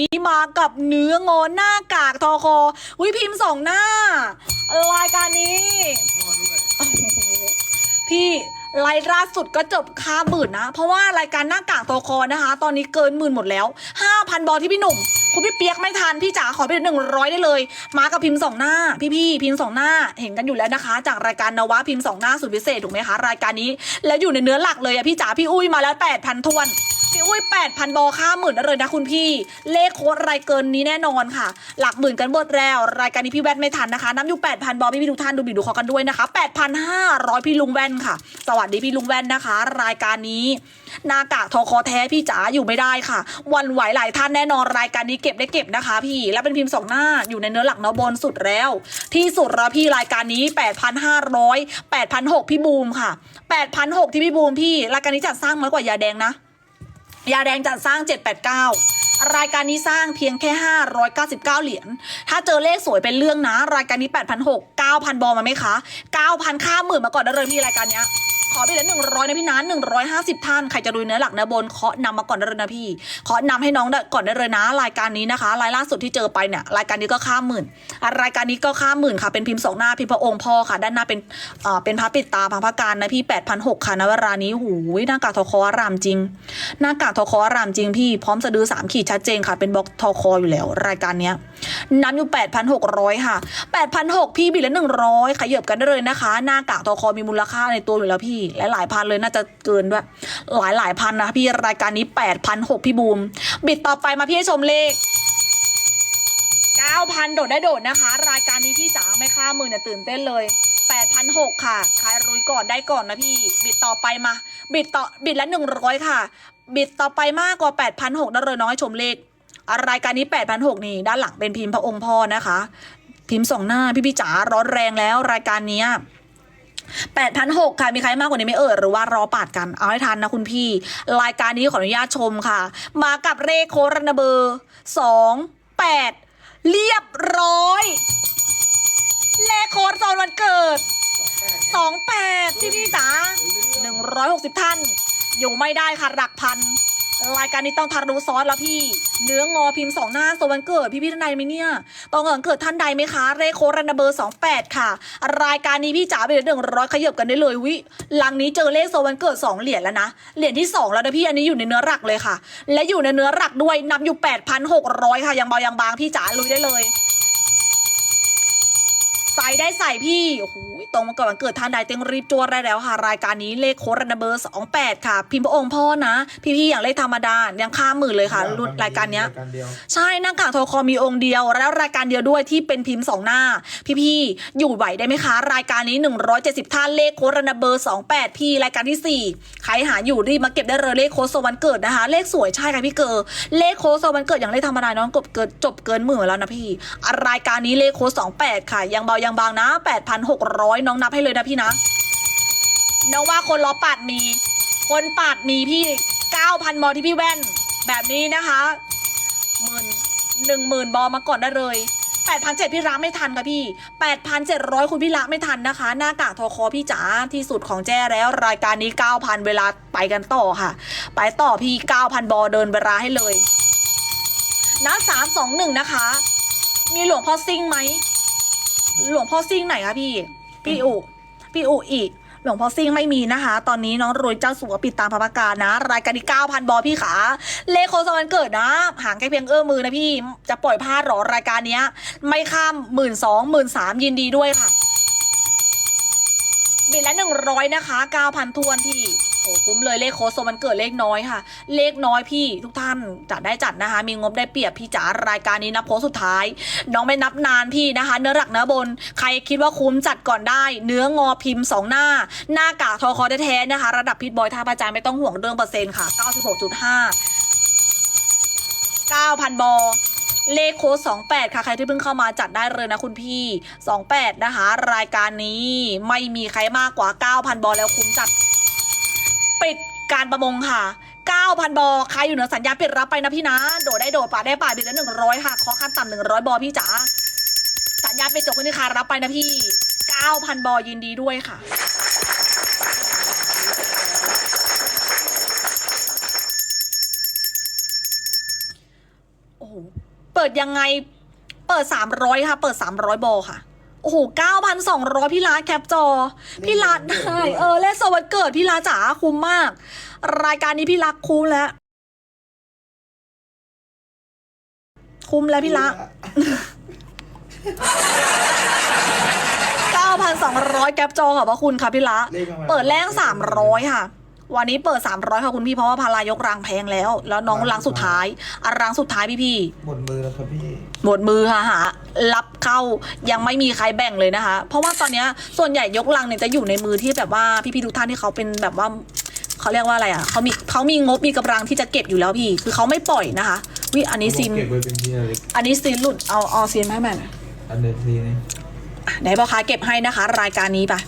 นี้มากับเนื้องอนหน้ากากทอคอวิพิมพ์สองหน้ารายการนี้โอ้โหพี่ไลฟ์ล่าสุดก็จบค่าหมื่นนะ เพราะว่ารายการหน้ากากทอคอนะคะ ตอนนี้เกินหมื่นหมดแล้ว 5,000 บอลที่พี่หนุ่ม คุณพี่เปียกไม่ทันพี่จ๋าขอไปหนึ่งร้อยได้เลย มากับพิมพ์สองหน้า พี่พี่พิมพ์สองหน้าเห็นกันอยู่แล้วนะคะ จากรายการนวะพิมพ์สองหน้าสุดพิเศษถูกไหมคะรายการนี้ แล้วอยู่ในเนื้อหลักเลยอะพี่จ๋าพี่อุ้ยมาแล้ว8,000ทวน พี่อุ้ยแปดพันบอค่าหมื่นเลยนะคุณพี่ เลขโค้ดรายเกินนี้แน่นอนค่ะ หลักหมื่นกันเบิดแล้ว รายการนี้พี่แว่นไม่ทันนะคะน้ำอยู่แปดพันบอพี่พี่ทุกท่านดูบีดูขอกันด้วยนะคะแปดพันห้าร้อยพี่ลุงแว่นค่ะ สวัสดีพี่ลุงแว่นนะคะ รายการนี้หน้ากากทอคอแท้พี่จ๋าอยู่ไม่ได้ค่ะ วันไหวหลายท่านแน่นอนรายการนี้เก็บได้เก็บนะคะ พี่แล้วเป็นพิมพ์สองหน้าอยู่ในเนื้อหลักเนาะบนสุดแล้ว ที่สุดแล้วพี่รายการนี้แปดพันห้าร้อยแปดพันหกพี่บูมค่ะแปดพันหกที่พี่บูมพี่รายการนี้จัดสร้างน้อยกว่ายาแดงนะ ยาแดงจัดสร้าง 789 รายการนี้สร้างเพียงแค่ 599 เหรียญ ถ้าเจอเลขสวยเป็นเรื่องนะ รายการนี้ 8,600 9,000 บอลมาไหมคะ 9,000 ค่าหมื่นมาก่อนได้เลยพี่รายการเนี้ย ขอไปเลยหนึ่งร้อยนะพี่นะหนึ่งร้อยห้าสิบท่านใครจะดูเนื้อหลักเนื้อบนเคาะนำมาก่อนได้เลยนะพี่เคาะนำให้น้องได้ก่อนได้เลยนะรายการนี้นะคะ รายล่าสุดที่เจอไปเนี่ยรายการนี้ก็ข้ามหมื่นอะรายการนี้ก็ข้ามหมื่นค่ะเป็นพิมพ์สองหน้าพิมพ์พระองค์พ่อค่ะ ด้านหน้าเป็นเอ่อเป็นพระปิดตาพระพการนะพี่แปดพันหกค่ะนวรานี้หูยหน้ากากทอคอรามจริง หน้ากากทอคอรามจริงพี่พร้อมสะดือสามขีดชัดเจนค่ะเป็นบล็อกทอคออยู่แล้ว รายการเนี้ยน้ำอยู่แปดพันหกร้อยค่ะแปดพันหกพี่บิดละหนึ่งร้อยขยับกันได้เลยนะคะ หน้ากากทอคอมีมูลค่าในตัวอยู่แล้วพี่หลายหลายๆพันเลยน่าจะเกินด้วย หลายหลายพันนะพี่รายการนี้แปดพันหกพี่บูม บิดต่อไปมาพี่ให้ชมเลข9,000โดดได้โดดนะคะ รายการนี้พี่จ๋าไม่ค่ามือเนี่ยตื่นเต้นเลย8,600ค่ะใครรุยก่อนได้ก่อนนะพี่ บิดต่อไปมา บิดต่อบิดละ100ค่ะ บิดต่อไปมากกว่า8,600ได้เลยน้อยชมเลขรายการนี้8,600นี่ด้านหลังเป็นพิมพ์พระองค์พ่อนะคะ พิมพ์สองหน้าพี่พี่จ๋าร้อนแรงแล้วรายการนี้ แปดพันหกค่ะ มีใครมากกว่านี้ไหม่เอ่ยหรือว่ารอปาดกัน เอาให้ทันนะคุณพี่ รายการนี้ขออนุญาตชมค่ะ มากับเลขโครันเบอร์สองแปดเรียบร้อย เลขโค้ดตอนวันเกิดสองแปดพี่พี่จ๋าหนึ่งร้อยหกสิบท่าน อยู่ไม่ได้ค่ะหลักพัน รายการนี้ต้องทารุซอสแล้วพี่ เนื้องอพิมพ์สองหน้าโซวันเกิดพี่พี่ท่านใดไหมเนี่ยต้องวันเกิดท่านใดไหมคะเลขโครันเบอร์สองแปดค่ะ รายการนี้พี่จ๋าไปเลยหนึ่งร้อยขยับกันได้เลยวิลังนี้เจอเลขโซวันเกิดสองเหรียญแล้วนะเหรียญที่สองแล้วนะพี่อันนี้อยู่ในเนื้อหลักเลยค่ะ และอยู่ในเนื้อหลักด้วยนับอยู่แปดพันหกร้อยค่ะยังเบายังบางพี่จ๋าลุยได้เลย ได้ใส่พี่โอ้โหตรงมาก่อนวันเกิดท่านใดเต็งรีบจวดได้แล้วค่ะ รายการนี้เลขโค้ดรันเบอร์สองแปดค่ะ พิมพ์พระองค์พ่อนะ พี่ๆอย่างเลขธรรมดายังข้ามหมื่นเลยค่ะรุ่นรายการเนี้ยรายการเดียวใช่หน้ากากโทรคอมีองค์เดียว แล้วรายการเดียวด้วยที่เป็นพิมพ์สองหน้า พี่ๆอยู่ไหวได้ไหมคะ รายการนี้ 170 ท่านเลขโค้ดรันเบอร์28พี่รายการที่ 4 ใครหาอยู่รีบมาเก็บได้เลยเลขโค้ดโซวันเกิดนะคะ เลขสวยใช่ค่ะพี่เกอร์เลขโค้ดโซวันเกิดอย่างเลขธรรมดาน้องกบเกิดจบเกินหมื่นแล้วนะพี่อะรายการนี้เลขโค้ด28ค่ะยังเบายังบางนะ 8,600 น้องนับให้เลยนะพี่นะน้องว่าคนล้อปาดมี คนปาดมีพี่ 9,000มอที่พี่แว่น แบบนี้นะคะหมื่นหนึ่งหมื่นบอมาก่อนได้เลยแปดพันเจ็ดพี่รับไม่ทันค่ะพี่แปดพันเจร้อยคุณพี่รับไม่ทันนะคะ หน้ากากทอคอพี่จ๋าที่สุดของแจ้แล้วรายการนี้เก้าพันเวลาไปกันต่อค่ะ ไปต่อพี่เก้าพันบอเดินเวลาให้เลยนะสามสองหนึ่งนะคะ มีหลวงพ่อซิ่งไหม หลวงพ่อซิ่งไหนคะพี่ พี่อุ พี่อุอีก หลวงพ่อซิ่งไม่มีนะคะ ตอนนี้น้องรวยเจ้าสัวปิดตามพระประกาศนะ รายการที่เก้าพันบอพี่ขา เลขโคสวันเกิดนะ ห่างแค่เพียงเอื้อมมือนะพี่ จะปล่อยพลาดหรอรายการเนี้ย ไม่ข้ามหมื่นสองหมื่นสามยินดีด้วยค่ะบิดละหนึ่งร้อยนะคะเก้าพันทวนพี่ โอ้คุ้มเลยเลขโค้ดโซมันเกิดเลขน้อยค่ะ เลขน้อยพี่ทุกท่านจัดได้จัดนะคะ มีงบได้เปรียบพี่จ๋ารายการนี้นะโพสสุดท้าย น้องไม่นับนานพี่นะคะ เนื้อหลักเนื้อบน ใครคิดว่าคุ้มจัดก่อนได้ เนื้องอพิมพ์สองหน้า หน้ากากทอคอแท้ๆนะคะ ระดับพิทบอยท่าประจานไม่ต้องห่วงเรื่องเปอร์เซ็นต์ค่ะ 96.5 9,000 บอเลขโค้ด28 ค่ะ ใครที่เพิ่งเข้ามาจัดได้เลยนะคุณพี่ 28 นะคะ รายการนี้ไม่มีใครมากกว่า 9,000 บอแล้วคุ้มจัด ปิดการประมงค่ะ 9,000 บอ ใครอยู่เหนือสัญญาปิดรับไปนะพี่นะ โดดได้โดดป่าได้ป่าบิดละ100ค่ะ ขอขั้นต่ำ100บอพี่จ๋า สัญญาปิดจบกันที่ค่ะรับไปนะพี่ 9,000 บอยินดีด้วยค่ะโอ้โหเปิดยังไง เปิดสามร้อยค่ะ เปิดสามร้อยบอค่ะ โอ้โหเก้าพันสองร้อยพี่ร้านแคปจอ พี่ร้านได้เออเลขสวัสดเกิดพี่ร้านจ๋าคุ้มมาก รายการนี้พี่รักคุ้มแล้ว คุ้มแล้วพี่ละ9,200แก๊ปจอขอบพระคุณค่ะพี่ละเลขประมาณเปิดแรก300ค่ะ วันนี้เปิด 300ค่ะคุณพี่เพราะว่าพารายกรางแพงแล้ว แล้วน้องรางสุดท้ายอะรางสุดท้ายพี่พี่หมดมือแล้วครับพี่หมดมือค่ะหารับเข้ายังไม่มีใครแบ่งเลยนะคะ เพราะว่าตอนเนี้ยส่วนใหญ่ยกลังเนี่ยจะอยู่ในมือที่แบบว่าพี่ๆทุกท่านที่เขาเป็นแบบว่าเขาเรียกว่าอะไรอะเขามีเขามีงบมีกำลังที่จะเก็บอยู่แล้วพี่ คือเขาไม่ปล่อยนะคะวิอันนี้ซินเก็บไว้เป็นที่ระลึกอันนี้ซีนหลุดเอาเอาซีนมาให้แม่หน่อยอันเดอร์ทีนี่อะไหนพ่อค้าเก็บให้นะคะ รายการนี้ไปะ